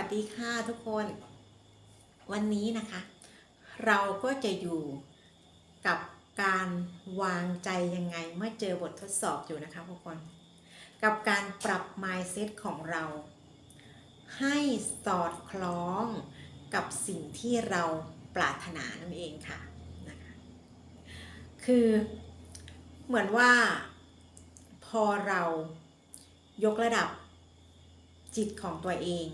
วัสดีค่ะทุกคน วันนี้นะคะ เราก็จะอยู่กับการวางใจยังไงเมื่อเจอบททดสอบอยู่นะคะทุกคน กับการปรับ mindset ของเรา ให้สอดคล้องกับสิ่งที่เราปรารถนานั่นเองค่ะนะคะคือเหมือนว่าพอเรายกระดับจิตของตัวเอง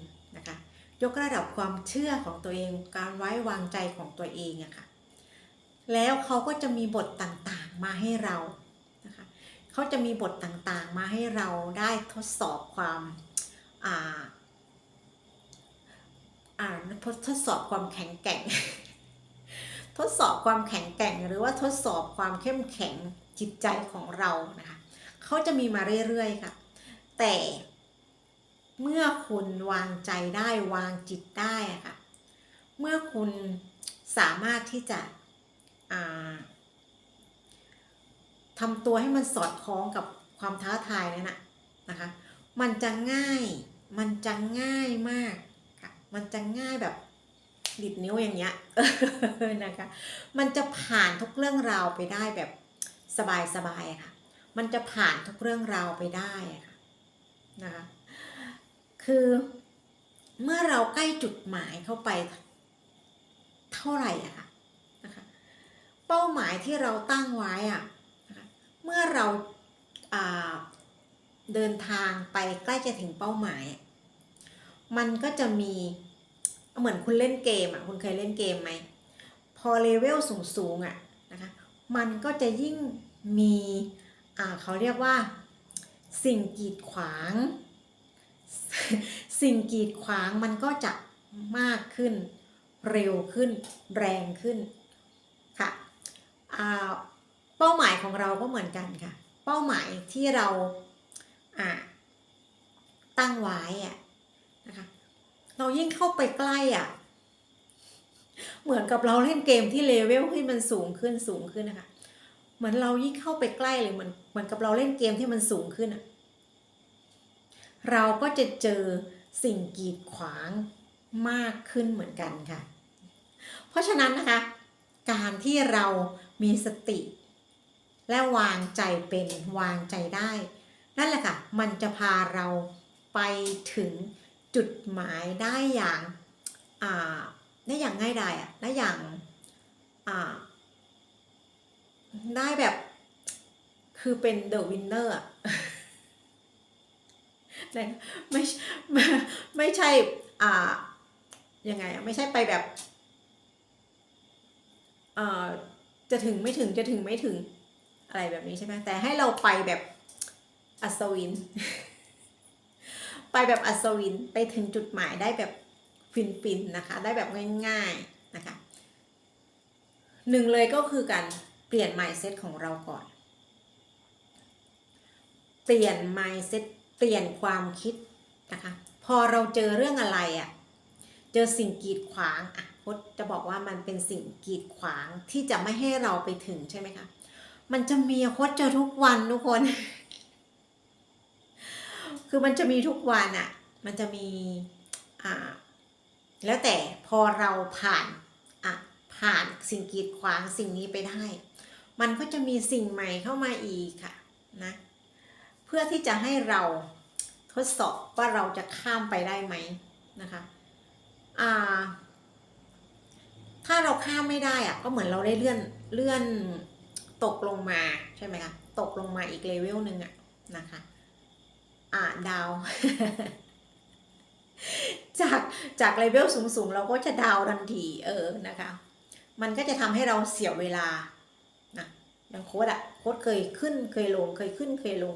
ยกระดับความเชื่อของตัวเอง การไว้วางใจของตัวเองอะค่ะ แล้วเขาก็จะมีบทต่างๆมาให้เรานะคะเขาจะมีบทต่างๆมาให้เราได้ทดสอบความอ่าอ่าทดสอบความแข็งแกร่ง ทดสอบความแข็งแกร่งหรือว่าทดสอบความเข้มแข็งจิตใจของเรานะคะเขาจะมีมาเรื่อยๆค่ะ แต่ เมื่อคุณวางใจได้วางจิตได้อะค่ะ เมื่อคุณสามารถที่จะทำตัวให้มันสอดคล้องกับความท้าทายนั่นนะนะคะ มันจะง่าย มันจะง่ายมากค่ะ มันจะง่ายแบบดิดนิ้วอย่างเงี้ยนะคะ มันจะผ่านทุกเรื่องราวไปได้แบบสบายๆค่ะ มันจะผ่านทุกเรื่องราวไปได้ค่ะนะคะ คือเมื่อเราใกล้จุดหมายเข้าไปเท่าไหร่อะค่ะนะคะเป้าหมายที่เราตั้งไว้อะนะคะเมื่อเราเดินทางไปใกล้จะถึงเป้าหมาย มันก็จะมีเหมือนคุณเล่นเกมอะคุณเคยเล่นเกมไหมพอเลเวลสูงๆอะนะคะมันก็จะยิ่งมีเขาเรียกว่าสิ่งกีดขวาง สิ่งกีดขวางมันก็จะมากขึ้น เร็วขึ้น แรงขึ้นค่ะเป้าหมายของเราก็เหมือนกันค่ะ เป้าหมายที่เราตั้งไว้อะนะคะเรายิ่งเข้าไปใกล้อะเหมือนกับเราเล่นเกมที่เลเวลที่มันสูงขึ้นสูงขึ้นนะคะ เหมือนเรายิ่งเข้าไปใกล้เลยเหมือนเหมือนกับเราเล่นเกมที่มันสูงขึ้นอะ เราก็จะเจอสิ่งกีดขวางมากขึ้นเหมือนกันค่ะ เพราะฉะนั้นนะคะ การที่เรามีสติ และวางใจเป็นวางใจได้ นั่นแหละค่ะ มันจะพาเราไปถึงจุดหมายได้อย่างได้อย่างง่ายดายอะได้อย่างได้แบบคือเป็นเดอะวินเนอร์อะ ไม่ไม่ไม่ใช่อ่ายังไงไม่ใช่ไปแบบเอ่อจะถึงไม่ถึงจะถึงไม่ถึงอะไรแบบนี้ใช่ไหมแต่ให้เราไปแบบอัศวิน ไปแบบอัศวินไปถึงจุดหมายได้แบบฟินๆนะคะ ได้แบบง่าย ๆนะคะหนึ่งเลยก็คือการเปลี่ยน mindset ของเราก่อน เปลี่ยน mindset เปลี่ยนความคิดนะคะ พอเราเจอเรื่องอะไรอะ่ะ เจอสิ่งกีดขวางอะพจจะบอกว่ามันเป็นสิ่งกีดขวางที่จะไม่ให้เราไปถึงใช่ไหมคะ มันจะมีโคตเจอทุกวันทุกคน คือมันจะมีทุกวันอะ่ะ มันจะมีอ่าแล้วแต่พอเราผ่านอะผ่านสิ่งกีดขวางสิ่งนี้ไปได้ มันก็จะมีสิ่งใหม่เข้ามาอีกค่ะ พื่อที่จะให้เราทดสอบว่าเราจะข้ามไปได้ไหมนะคะอ่าถ้าเราข้ามไม่ได้อะก็เหมือนเราได้เลื่อนเลื่อนตกลงมาใช่ไหมคะตกลงมาอีกเลเวลหนึ่งอะนะคะอ่าดาว จากจากเลเวลสูงๆ เราก็จะดาวทันทีเออนะคะ มันก็จะทำให้เราเสียเวลาอย่างโค้ดอะโค้ดเคยขึ้นเคยลงเคยขึ้นเคยลง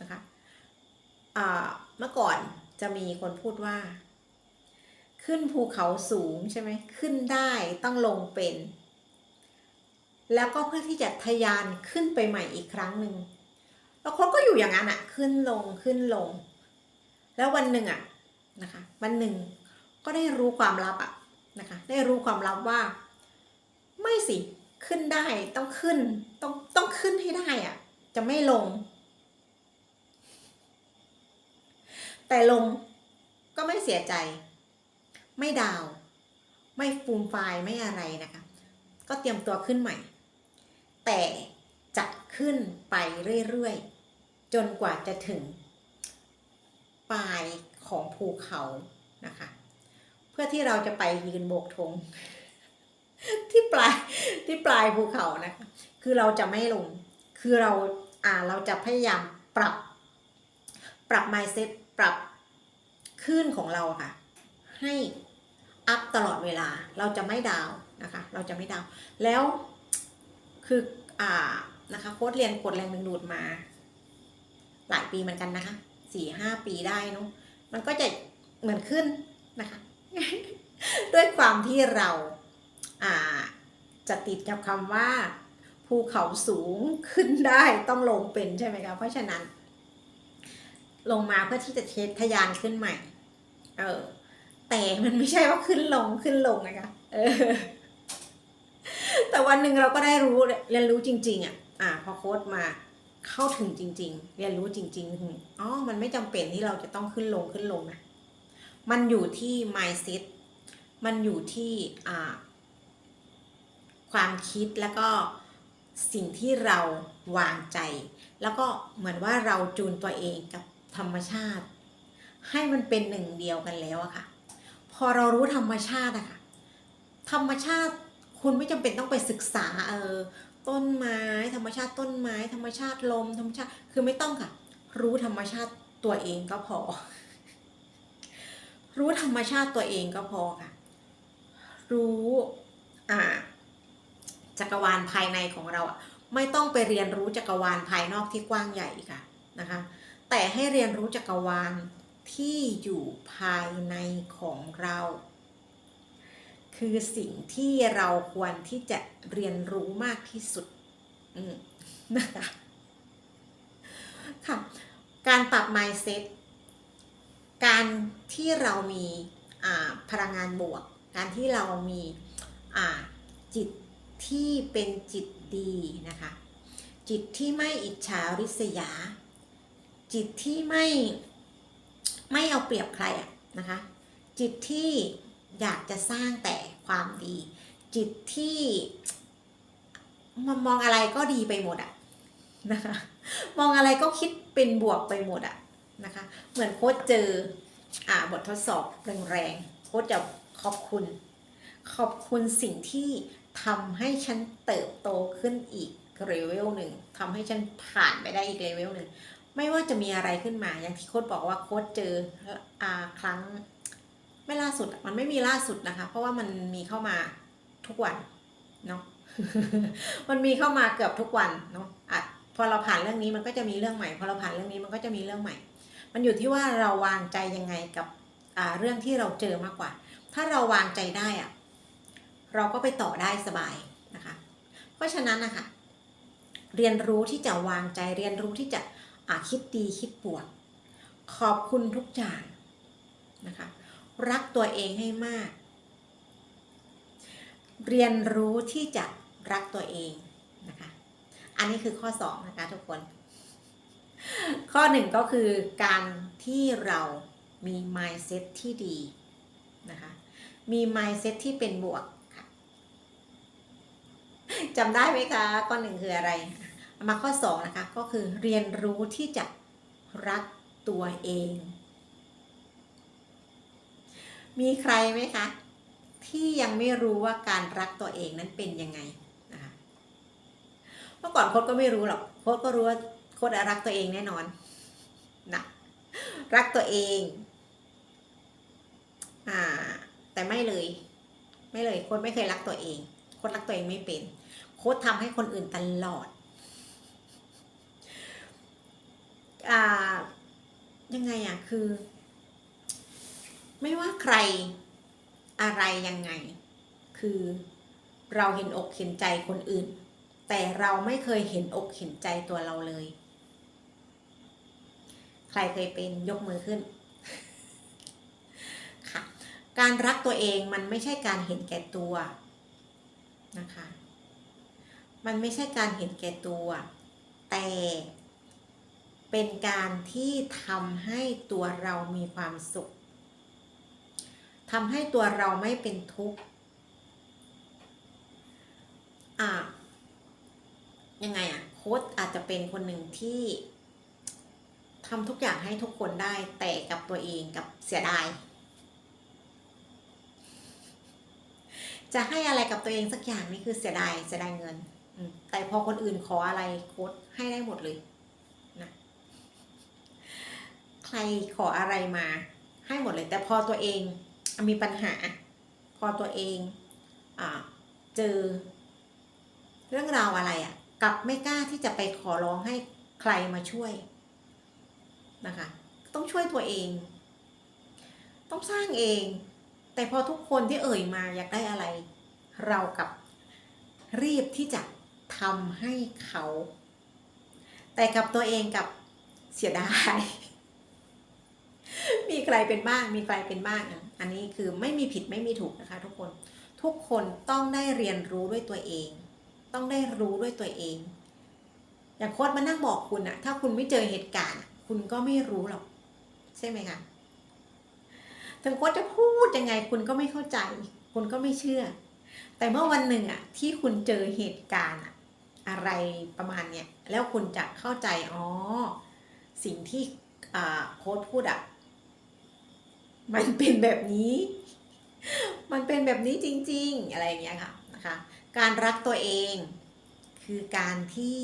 นะคะเมื่อก่อนจะมีคนพูดว่า ขึ้นภูเขาสูงใช่ไหมขึ้นได้ต้องลงเป็น แล้วก็เพื่อที่จะทยานขึ้นไปใหม่อีกครั้งหนึ่งแล้วค้ดก็อยู่อย่างนั้นอะขึ้นลงขึ้นลง แล้ววันหนึ่งอะนะคะ วันหนึ่งก็ได้รู้ความลับอะนะคะ ได้รู้ความลับว่า ไม่สิขึ้นได้ต้องขึ้นต้องต้องขึ้นให้ได้อะจะไม่ลง แต่ลงก็ไม่เสียใจ ไม่ดาว ไม่ฟูมไฟล์ไม่อะไรนะคะ ก็เตรียมตัวขึ้นใหม่ แต่จะขึ้นไปเรื่อยๆ จนกว่าจะถึง ปลายของภูเขานะคะ เพื่อที่เราจะไปยืนโบกธงที่ปลายที่ปลายภูเขานะคะ คือเราจะไม่ลง คือเราอ่าเราจะพยายามปรับ ปรับ mindset ปรับคลื่นของเราค่ะ ให้อัพตลอดเวลาเราจะไม่ดาวนะคะ เราจะไม่ดาวแล้วคืออ่านะคะโค้ดเรียนกดแรงดึงดูดมา หลายปีเหมือนกันนะคะสี่ห้าปีได้เนอะมันก็จะเหมือนขึ้นนะคะ ด้วยความที่เราอ่าจะติดกับคำว่าภูเขาสูงขึ้นได้ต้องลงเป็นใช่ไหมคะเพราะฉะนั้น ลงมาเพื่อที่จะเทสทะยานขึ้นใหม่ เออ แต่มันไม่ใช่ว่าขึ้นลงขึ้นลงนะคะเออ แต่วันหนึ่งเราก็ได้รู้เรียนรู้จริง ๆ อะ อ่า พอโค้ดมาเข้าถึงจริง ๆ เรียนรู้จริงๆถึงอ๋อ มันไม่จำเป็นที่เราจะต้องขึ้นลงขึ้นลงนะ มันอยู่ที่ mindset มันอยู่ที่อ่า ความคิดแล้วก็สิ่งที่เราวางใจ แล้วก็เหมือนว่าเราจูนตัวเองกับ ธรรมชาติ ให้มันเป็นหนึ่งเดียวกันแล้วอะค่ะ พอเรารู้ธรรมชาติอะค่ะ ธรรมชาติคุณไม่จำเป็นต้องไปศึกษาเออต้นไม้ ธรรมชาติต้นไม้ ธรรมชาติลมธรรมชาติคือไม่ต้องค่ะ รู้ธรรมชาติตัวเองก็พอ รู้ธรรมชาติตัวเองก็พอค่ะ รู้อ่าจักรวาลภายในของเราอะไม่ต้องไปเรียนรู้จักรวาลภายนอกที่กว้างใหญ่ค่ะนะคะ แต่ให้เรียนรู้จักรวาลที่อยู่ภายในของเรา คือสิ่งที่เราควรที่จะเรียนรู้มากที่สุดนะคะค่ะการปรับ mindset การที่เรามีพลังงานบวก การที่เรามีจิตที่เป็นจิตดีนะคะ จิตที่ไม่อิจฉาริษยา จิตที่ไม่ไม่เอาเปรียบใครอะนะคะ จิตที่อยากจะสร้างแต่ความดี จิตที่มามองอะไรก็ดีไปหมดอะนะคะมองอะไรก็คิดเป็นบวกไปหมดอะนะคะเหมือนโค้ชเจออ่าบททดสอบแรงๆโค้ชจะขอบคุณ ขอบคุณสิ่งที่ทำให้ฉันเติบโตขึ้นอีกเลเวลหนึ่งทำให้ฉันผ่านไปได้อีกเลเวลหนึ่ง ไม่ว่าจะมีอะไรขึ้นมา อย่างที่โค้ดบอกว่าโค้ดเจออาครั้งไม่ล่าสุดมันไม่มีล่าสุดนะคะ เพราะว่ามันมีเข้ามาทุกวันเนาะมันมีเข้ามาเกือบทุกวันเนาะอะพอเราผ่านเรื่องนี้มันก็จะมีเรื่องใหม่ พอเราผ่านเรื่องนี้มันก็จะมีเรื่องใหม่ มันอยู่ที่ว่าเราวางใจยังไงกับเรื่องที่เราเจอมากกว่า ถ้าเราวางใจได้อะเราก็ไปต่อได้สบายนะคะ เพราะฉะนั้นนะคะเรียนรู้ที่จะวางใจเรียนรู้ที่จะ อะคิดดีคิดบวก ขอบคุณทุกอย่างนะคะ รักตัวเองให้มาก เรียนรู้ที่จะรักตัวเองนะคะ อันนี้คือข้อสองนะคะทุกคน ข้อหนึ่งก็คือการที่เรามี mindset ที่ดีนะคะ มี mindset ที่เป็นบวกค่ะจำได้ไหมคะ ข้อหนึ่งคืออะไร มาข้อสองนะคะก็คือเรียนรู้ที่จะรักตัวเอง มีใครไหมคะ ที่ยังไม่รู้ว่าการรักตัวเองนั้นเป็นยังไงนะคะเมื่อก่อนโค้ดก็ไม่รู้หรอกโค้ดก็รู้ว่าโค้ดรักตัวเองแน่นอนนะรักตัวเองอ่าแต่ไม่เลย ไม่เลยโค้ดไม่เคยรักตัวเองโค้ดรักตัวเองไม่เป็นโค้ดทำให้คนอื่นตลอด อ่า ยังไงอะ คือ ไม่ว่าใครอะไรยังไง คือเราเห็นอกเห็นใจคนอื่น แต่เราไม่เคยเห็นอกเห็นใจตัวเราเลย ใครเคยเป็นยกมือขึ้นค่ะ การรักตัวเองมันไม่ใช่การเห็นแก่ตัวนะคะ มันไม่ใช่การเห็นแก่ตัว แต่ เป็นการที่ทำให้ตัวเรามีความสุขทำให้ตัวเราไม่เป็นทุกข์อ่ายังไงอะโค้ดอาจจะเป็นคนหนึ่งที่ทำทุกอย่างให้ทุกคนได้แต่กับตัวเองกับเสียดาย จะให้อะไรกับตัวเองสักอย่างนี่คือเสียดายเสียดายเงิน แต่พอคนอื่นขออะไรโค้ดให้ได้หมดเลยนะใค รขออะไรมาให้หมดเลย แต่พอตัวเองมีปัญหา พอตัวเองอเจอ เรื่องราวอะไรอะ่ะกลับไม่กล้าที่จะไปขอร้องให้ใครมาช่วยนะคะ ต้องช่วยตัวเอง ต้องสร้างเอง แต่พอทุกคนที่เอ่ยมาอยากได้อะไร เรากับรีบที่จะทำให้เขา แต่กับตัวเองกับเสียดาย มีใครเป็นบ้าง มีใครเป็นบ้างอะอันนี้คือไม่มีผิดไม่มีถูกนะคะ ทุกคน ทุกคนต้องได้เรียนรู้ด้วยตัวเอง ต้องได้รู้ด้วยตัวเอง อย่างโค้ดมานั่งบอกคุณอะถ้าคุณไม่เจอเหตุการณ์ คุณก็ไม่รู้หรอก ใช่ไหมคะ ถึงโค้ดจะพูดยังไง คุณก็ไม่เข้าใจ คุณก็ไม่เชื่อ แต่เมื่อวันหนึ่งอะที่คุณเจอเหตุการณ์อะอะไรประมาณเนี้ย แล้วคุณจะเข้าใจ อ๋อ สิ่งที่อ่าโค้ดพูดอะ มันเป็นแบบนี้ มันเป็นแบบนี้จริง ๆ อะไรอย่างเงี้ยค่ะนะคะ การรักตัวเองคือการที่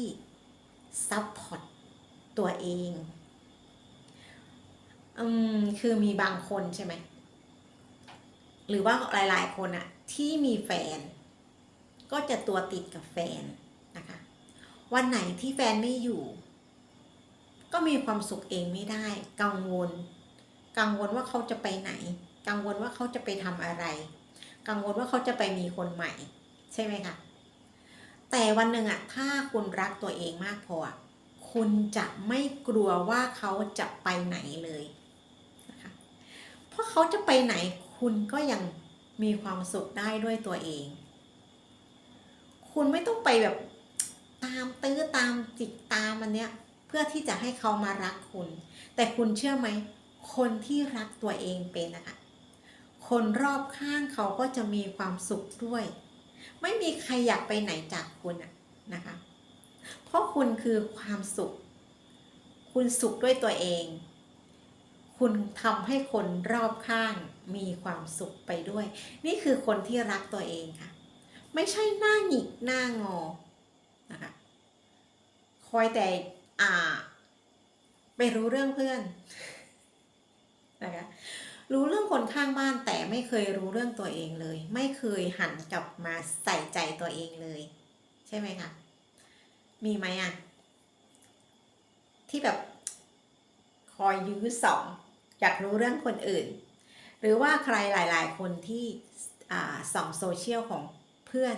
ซัพพอร์ตตัวเอง อืม คือมีบางคนใช่ไหม หรือว่าหลาย ๆ คนอะที่มีแฟน ก็จะตัวติดกับแฟนนะคะ วันไหนที่แฟนไม่อยู่ ก็มีความสุขเองไม่ได้ กังวล กังวลว่าเขาจะไปไหน กังวลว่าเขาจะไปทำอะไร กังวลว่าเขาจะไปมีคนใหม่ ใช่ไหมคะแต่วันหนึ่งอะถ้าคุณรักตัวเองมากพอคุณจะไม่กลัวว่าเขาจะไปไหนเลยนะคะเพราะเขาจะไปไหนคุณก็ยังมีความสุขได้ด้วยตัวเอง คุณไม่ต้องไปแบบตามตื้อตามจิกตามมันเนี้ยเพื่อที่จะให้เขามารักคุณ แต่คุณเชื่อไหม คนที่รักตัวเองเป็นนะคะ คนรอบข้างเขาก็จะมีความสุขด้วย ไม่มีใครอยากไปไหนจากคุณนะคะ เพราะคุณคือความสุข คุณสุขด้วยตัวเอง คุณทำให้คนรอบข้างมีความสุขไปด้วย นี่คือคนที่รักตัวเองค่ะ ไม่ใช่หน้าหงิกหน้างอนะคะคอยแต่อ่า ไปรู้เรื่องเพื่อน นะคะรู้เรื่องคนข้างบ้านแต่ไม่เคยรู้เรื่องตัวเองเลย ไม่เคยหันกลับมาใส่ใจตัวเองเลย ใช่ไหมคะมีไหมอะที่แบบคอยยื้อสองอยากรู้เรื่องคนอื่น หรือว่าใครหลาย ๆ คนที่ส่องโซเชียลของเพื่อน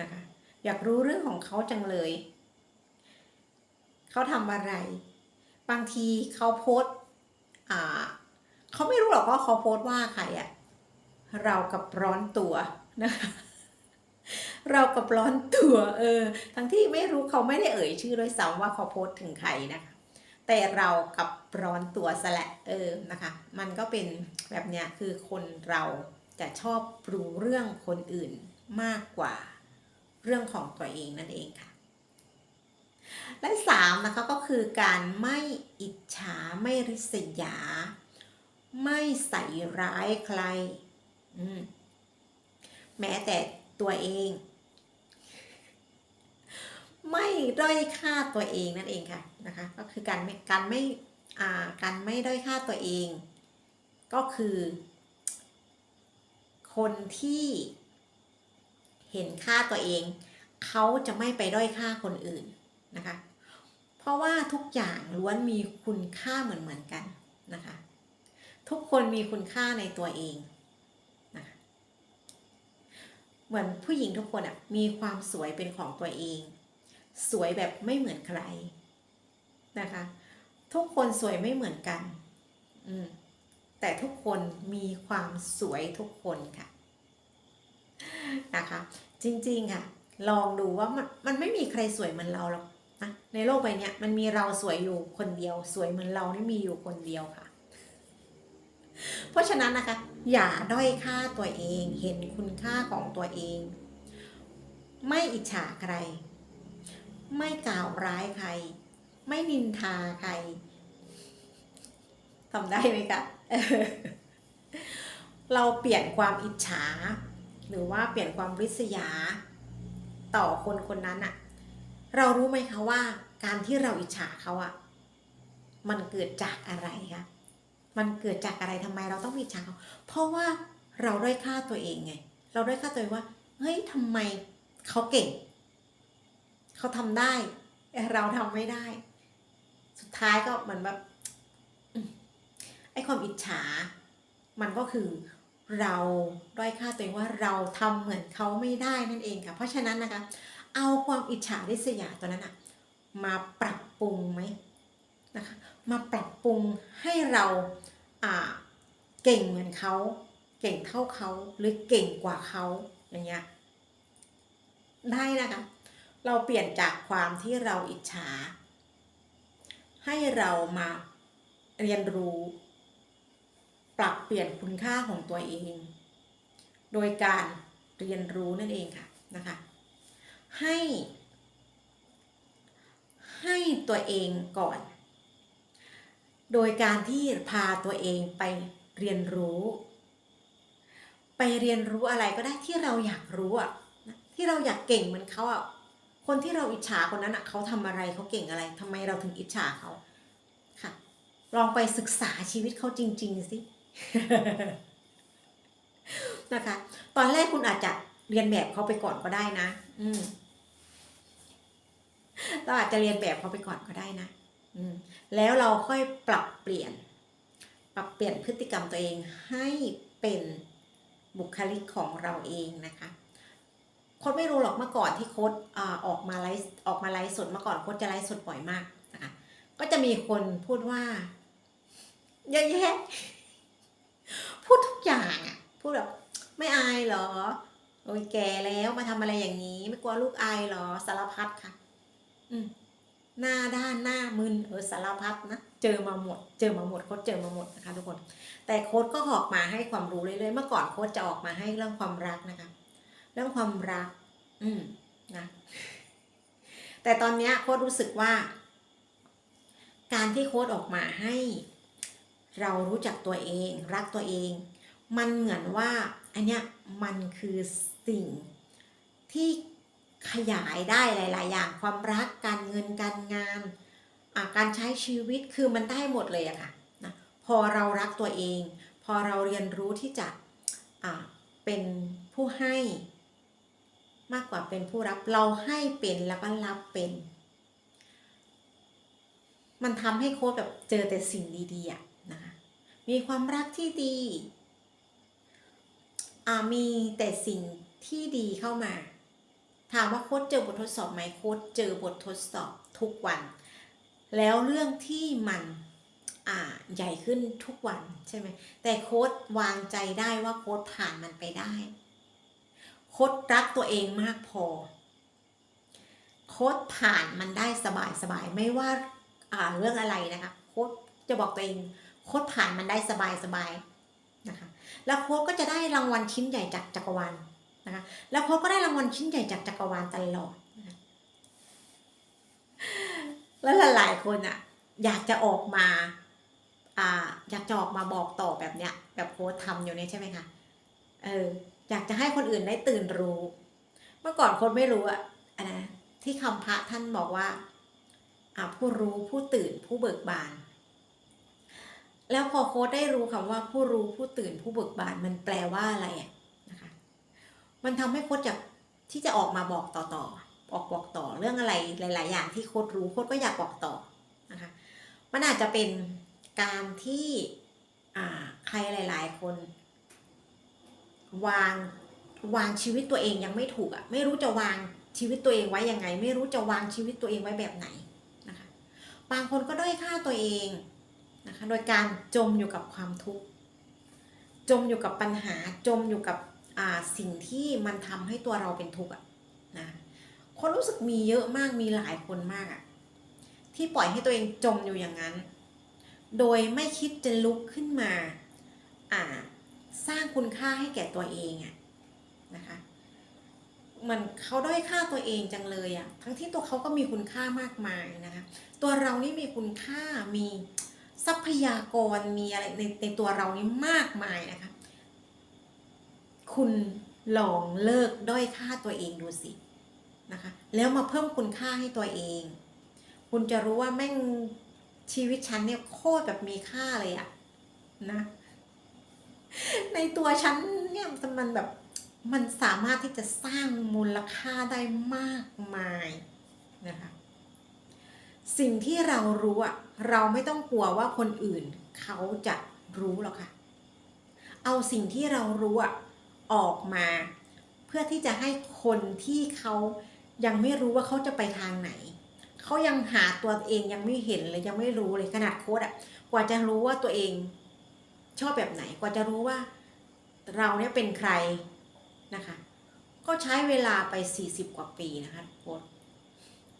นะคะอยากรู้เรื่องของเขาจังเลย เขาทำอะไร บางทีเขาโพสต์ เขาไม่รู้หรอกว่าเขาโพสต์ว่าใครอะเรากับร้อนตัวนะคะเรากับร้อนตัวเออ ทั้งที่ไม่รู้เขาไม่ได้เอ่ยชื่อด้วยซ้ำว่าเขาโพสต์ถึงใครนะคะ แต่เรากับร้อนตัวซะแหละเออนะคะ มันก็เป็นแบบเนี้ยคือคนเราจะชอบรู้เรื่องคนอื่นมากกว่าเรื่องของตัวเองนั่นเองค่ะ และสามนะคะก็คือการไม่อิจฉาไม่ริษยา ไม่ใส่ร้ายใครมแม้แต่ตัวเอง ไม่ด้อยค่าตัวเองนั่นเองค่ะนะคะก็คือการไม่การไม่การไม่ด้อยค่าตัวเอง ก็คือ คนที่เห็นค่าตัวเอง เขาจะไม่ไปด้อยค่าคนอื่น นะคะ เพราะว่าทุกอย่างล้วนมีคุณค่าเหมือนเหมือนกันนะคะ ทุกคนมีคุณค่าในตัวเองนะคะเหมือนผู้หญิงทุกคนอะมีความสวยเป็นของตัวเอง สวยแบบไม่เหมือนใครนะคะ ทุกคนสวยไม่เหมือนกันอืมแต่ทุกคนมีความสวยทุกคนค่ะนะคะ จริงๆค่ะ ลองดูว่ามันมันไม่มีใครสวยเหมือนเราหรอก นะในโลกใบนี้มันมีเราสวยอยู่คนเดียว สวยเหมือนเรานี่มีอยู่คนเดียวค่ะ เพราะฉะนั้นนะคะ อย่าด้อยค่าตัวเอง เห็นคุณค่าของตัวเอง ไม่อิจฉาใคร ไม่กล่าวร้ายใคร ไม่นินทาใครทำได้ไหมคะเราเปลี่ยนความอิจฉา หรือว่าเปลี่ยนความริษยา ต่อคนคนนั้นอะ เรารู้ไหมคะว่า การที่เราอิจฉาเขาอะมันเกิดจากอะไรคะมันเกิดจากอะไรทำไมเราต้องอิจฉาเขาเพราะว่าเราด้อยค่าตัวเองไง เราด้อยค่าตัวเองว่าเฮ้ยทำไมเขาเก่ง เขาทำได้เราทำไม่ได้ สุดท้ายก็เหมือนแบบไอ้ความอิจฉา มันก็คือเราด้อยค่าตัวเองว่าเราทำเหมือนเขาไม่ได้นั่นเองค่ะ เพราะฉะนั้นนะคะ เอาความอิจฉาริษยาตัวนั้นอะมาปรับปรุงไหมนะคะมาปรับปรุงให้เราอ่าเก่งเหมือนเขาเก่งเท่าเขาหรือเก่งกว่าเขาอย่างเงี้ยได้นะคะ เราเปลี่ยนจากความที่เราอิจฉา ให้เรามาเรียนรู้ ปรับเปลี่ยนคุณค่าของตัวเอง โดยการเรียนรู้นั่นเองค่ะนะคะ ให้ ให้ตัวเองก่อน โดยการที่พาตัวเองไปเรียนรู้ ไปเรียนรู้อะไรก็ได้ที่เราอยากรู้อะที่เราอยากเก่งเหมือนเขาอะคนที่เราอิจฉาคนนั้นอะเขาทำอะไรเขาเก่งอะไรทำไมเราถึงอิจฉาเขาค่ะ ลองไปศึกษาชีวิตเขาจริง ๆสินะคะ ตอนแรกคุณอาจจะเรียนแบบเขาไปก่อนก็ได้นะ อืม เราอาจจะเรียนแบบเขาไปก่อนก็ได้นะอืแล้วเราค่อยปรับเปลี่ยน ปรับเปลี่ยนพฤติกรรมตัวเองให้เป็นบุคลิกของเราเองนะคะโค้ดไม่รู้หรอกเมื่อก่อนที่โค้ดออกมาไลฟ์ออกมาไลฟ์สดเมื่อก่อนโค้ดจะไลฟ์สดบ่อยมากนะคะก็จะมีคนพูดว่าเยอะแยะพูดทุกอย่างอะพูดแบบไม่อายเหรอโอ้ยแก่แล้วมาทำอะไรอย่างนี้ ไม่กลัวลูกอายเหรอสารพัดค่ะ หน้าด้านหน้ามึนเออสารพัดนะเจอมาหมด เจอมาหมดโค้ดเจอมาหมดนะคะทุกคน แต่โค้ดก็ออกมาให้ความรู้เรื่อยๆเมื่อก่อนโค้ดจะออกมาให้เรื่องความรักนะคะ เรื่องความรัก อืมนะแต่ตอนนี้โค้ดรู้สึกว่า การที่โค้ดออกมาให้ เรารู้จักตัวเอง รักตัวเอง มันเหมือนว่าอันเนี้ยมันคือสิ่งที่ ขยายได้หลาย ๆ อย่างความรักการเงินการงานการใช้ชีวิตคือมันได้หมดเลยอะค่ะนะพอเรารักตัวเอง พอเราเรียนรู้ที่จะอ่าเป็นผู้ให้ มากกว่าเป็นผู้รับเราให้เป็นแล้วก็รับเป็น มันทำให้โค้ดแบบเจอแต่สิ่งดีๆอะนะคะมีความรักที่ดีมีแต่สิ่งที่ดีเข้ามา ถามว่าโค้ดเจอบททดสอบไหมโค้ดเจอบททดสอบทุกวัน แล้วเรื่องที่มันใหญ่ขึ้นทุกวันใช่ไหมแต่โค้ดวางใจได้ว่าโค้ดผ่านมันไปได้ โค้ดรักตัวเองมากพอ โค้ดผ่านมันได้สบายสบายไม่ว่าาเรื่องอะไรนะคะโค้ดจะบอกตัวเองโค้ดผ่านมันได้สบายสบายๆนะคะแล้วโค้ดก็จะได้รางวัลชิ้นใหญ่จากจักรวาล นะคะแล้วโค้ดก็ได้รางวัลชิ้นใหญ่จากจักรวาลตลอดนะคะแล้วหลายๆคนอะอยากจะออกมาอ่าอยากจะออกมาบอกต่อแบบเนี้ยแบบโค้ดทำอยู่เนี่ยใช่ไหมคะเอออยากจะให้คนอื่นได้ตื่นรู้ เมื่อก่อนโค้ดไม่รู้อะอนะที่คำพระท่านบอกว่าอ่าผู้รู้ผู้ตื่นผู้เบิกบาน แล้วพอโค้ดได้รู้คำว่าผู้รู้ผู้ตื่นผู้เบิกบานมันแปลว่าอะไรอะ มันทำให้โค้ดจะที่จะออกมาบอกต่อต่ออกบอกต่อเรื่องอะไรหลาย ๆ อย่างที่โค้ดรู้โค้ดก็อยากบอกต่อนะคะมันอาจจะเป็นการที่ใครหลาย ๆ คน วางวางชีวิตตัวเองยังไม่ถูกอะ่ะไม่รู้จะวางชีวิตตัวเองไว้ยังไง ไม่รู้จะวางชีวิตตัวเองไว้แบบไหนนะคะบางคนก็ด้อยค่าตัวเองนะคะโดยการจมอยู่กับความทุกข์จมอยู่กับปัญหาจมอยู่กับ สิ่งที่มันทำให้ตัวเราเป็นทุกข์นะคนรู้สึกมีเยอะมากมีหลายคนมากอะที่ปล่อยให้ตัวเองจมอยู่อย่างนั้น โดยไม่คิดจะลุกขึ้นมาอ่าสร้างคุณค่าให้แก่ตัวเองอะนะคะมันเขาด้อยค่าตัวเองจังเลยอะทั้งที่ตัวเขาก็มีคุณค่ามากมายนะคะตัวเรานี่มีคุณค่ามีทรัพยากรมีอะไรในในตัวเรานี่มากมายนะคะ คุณลองเลิกด้อยค่าตัวเองดูสินะคะ แล้วมาเพิ่มคุณค่าให้ตัวเอง คุณจะรู้ว่าแม่งชีวิตฉันเนี่ยโคตรแบบมีค่าเลยอะนะ ในตัวฉันเนี่ยมันแบบมันสามารถที่จะสร้างมูลค่าได้มากมายนะคะ สิ่งที่เรารู้อะเราไม่ต้องกลัวว่าคนอื่นเขาจะรู้หรอกค่ะ เอาสิ่งที่เรารู้อะ ออกมา เพื่อที่จะให้คนที่เขายังไม่รู้ว่าเขาจะไปทางไหน เขายังหาตัวเองยังไม่เห็นเลยยังไม่รู้เลยขนาดโค้ดอะกว่าจะรู้ว่าตัวเองชอบแบบไหนกว่าจะรู้ว่าเราเนี่ยเป็นใครนะคะ ก็ใช้เวลาไป 40 กว่าปีนะคะโค้ด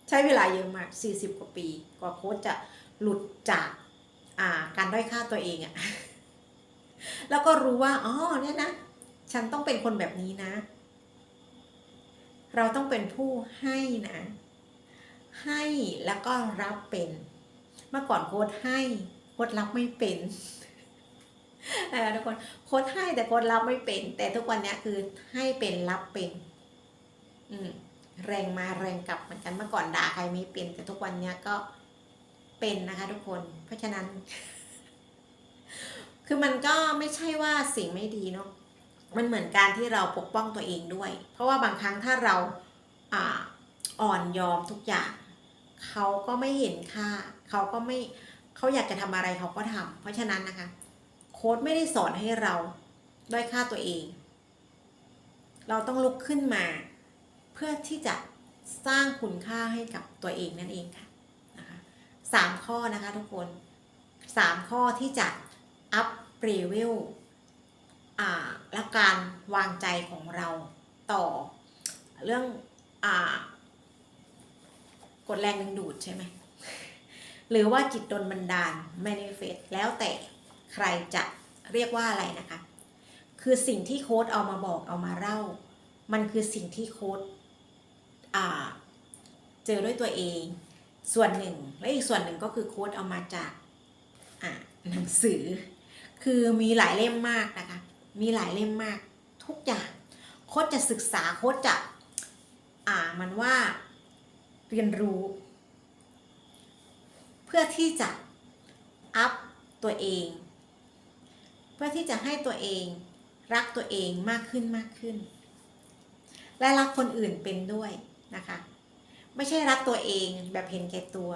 ใช้เวลาเยอะมาก 40 กว่าปี กว่าโค้ชจะหลุดจากอ่าการด้อยค่าตัวเองอะแล้วก็รู้ว่า อ๋อ เนี่ยนะ ฉันต้องเป็นคนแบบนี้นะ เราต้องเป็นผู้ให้นะ ให้แล้วก็รับเป็น เมื่อก่อนโค้ดให้โค้ดรับไม่เป็นนะคะทุกคนโค้ดให้แต่โค้ดรับไม่เป็น แต่ทุกวันนี้คือให้เป็นรับเป็น อืมแรงมาแรงกลับเหมือนกันเมื่อก่อนด่าใครไม่เป็น แต่ทุกวันนี้ก็เป็นนะคะทุกคน เพราะฉะนั้น คือมันก็ไม่ใช่ว่าสิ่งไม่ดีเนาะ มันเหมือนการที่เราปกป้องตัวเองด้วย เพราะว่าบางครั้งถ้าเราอ่อนยอมทุกอย่าง เขาก็ไม่เห็นค่า เขาก็ไม่เขาอยากจะทำอะไรเขาก็ทำเพราะฉะนั้นนะคะ โค้ดไม่ได้สอนให้เราด้อยค่าตัวเอง เราต้องลุกขึ้นมา เพื่อที่จะสร้างคุณค่าให้กับตัวเองนั่นเองค่ะนะคะสามข้อนะคะทุกคนสามข้อที่จะอัพเ e เวล และการวางใจของเราต่อเรื่องอ่ากดแรงดึงดูดใช่ไหมหรือว่าจิตดนบันดาล manifest แล้วแต่ใครจะเรียกว่าอะไรนะคะ คือสิ่งที่โค้ดเอามาบอกเอามาเล่า มันคือสิ่งที่โค้ดอ่าเจอด้วยตัวเอง ส่วนหนึ่งและอีกส่วนหนึ่งก็คือโค้ดเอามาจากอ่าหนังสือ คือมีหลายเล่มมากนะคะ มีหลายเล่มมากทุกอย่างโค้ดจะศึกษาโค้ดจะอ่ามันว่าเรียนรู้ เพื่อที่จะอัพตัวเอง เพื่อที่จะให้ตัวเองรักตัวเองมากขึ้นมากขึ้น และรักคนอื่นเป็นด้วยนะคะ ไม่ใช่รักตัวเองแบบเห็นแก่ตัว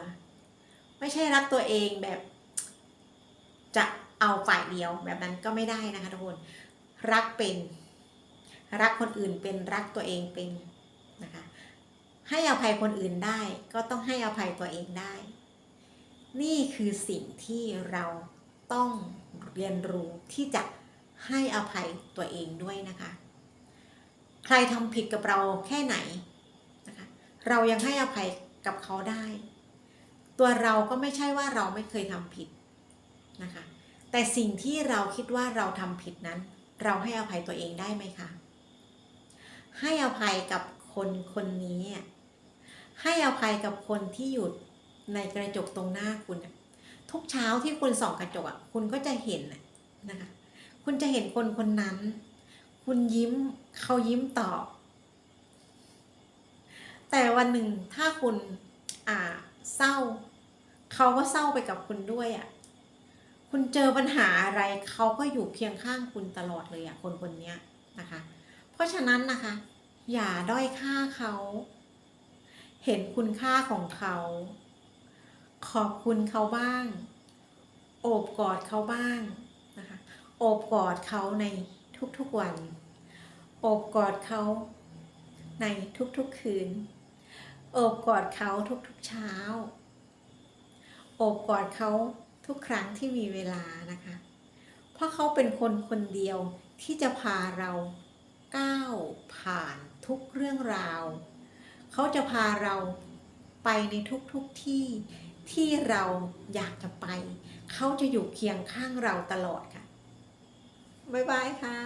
ไม่ใช่รักตัวเองแบบจะเอาฝ่ายเดียวแบบนั้นก็ไม่ได้นะคะทุกคน รักเป็น รักคนอื่นเป็นรักตัวเองเป็นนะคะให้อภัยคนอื่นได้ก็ต้องให้อภัยตัวเองได้ นี่คือสิ่งที่เราต้องเรียนรู้ที่จะให้อภัยตัวเองด้วยนะคะ ใครทำผิดกับเราแค่ไหนนะคะเรายังให้อภัยกับเขาได้ ตัวเราก็ไม่ใช่ว่าเราไม่เคยทำผิดนะคะ แต่สิ่งที่เราคิดว่าเราทำผิดนั้น เราให้อภัยตัวเองได้ไหมคะ ให้อภัยกับคนคนนี้ ให้อภัยกับคนที่อยู่ในกระจกตรงหน้าคุณ ทุกเช้าที่คุณส่องกระจกอะคุณก็จะเห็นนะคะ คุณจะเห็นคนคนนั้น คุณยิ้มเขายิ้มตอบ แต่วันหนึ่งถ้าคุณอ่าเศร้า เขาก็เศร้าไปกับคุณด้วยอะ่ะ คุณเจอปัญหาอะไรเขาก็อยู่เคียงข้างคุณตลอดเลยอะ่ะคนคนนี้นะคะ เพราะฉะนั้นนะคะ อย่าด้อยค่าเขา เห็นคุณค่าของเขา ขอบคุณเขาบ้าง โอบกอดเขาบ้างนะคะ โอบกอดเขาในทุกๆวัน โอบกอดเขาในทุกๆคืน โอบกอดเขาทุกๆเช้า โอบกอดเขา ทุกครั้งที่มีเวลานะคะ เพราะเขาเป็นคนคนเดียวที่จะพาเราก้าวผ่านทุกเรื่องราว เขาจะพาเราไปในทุกๆที่ที่เราอยากจะไป เขาจะอยู่เคียงข้างเราตลอดค่ะ บ๊ายบายค่ะ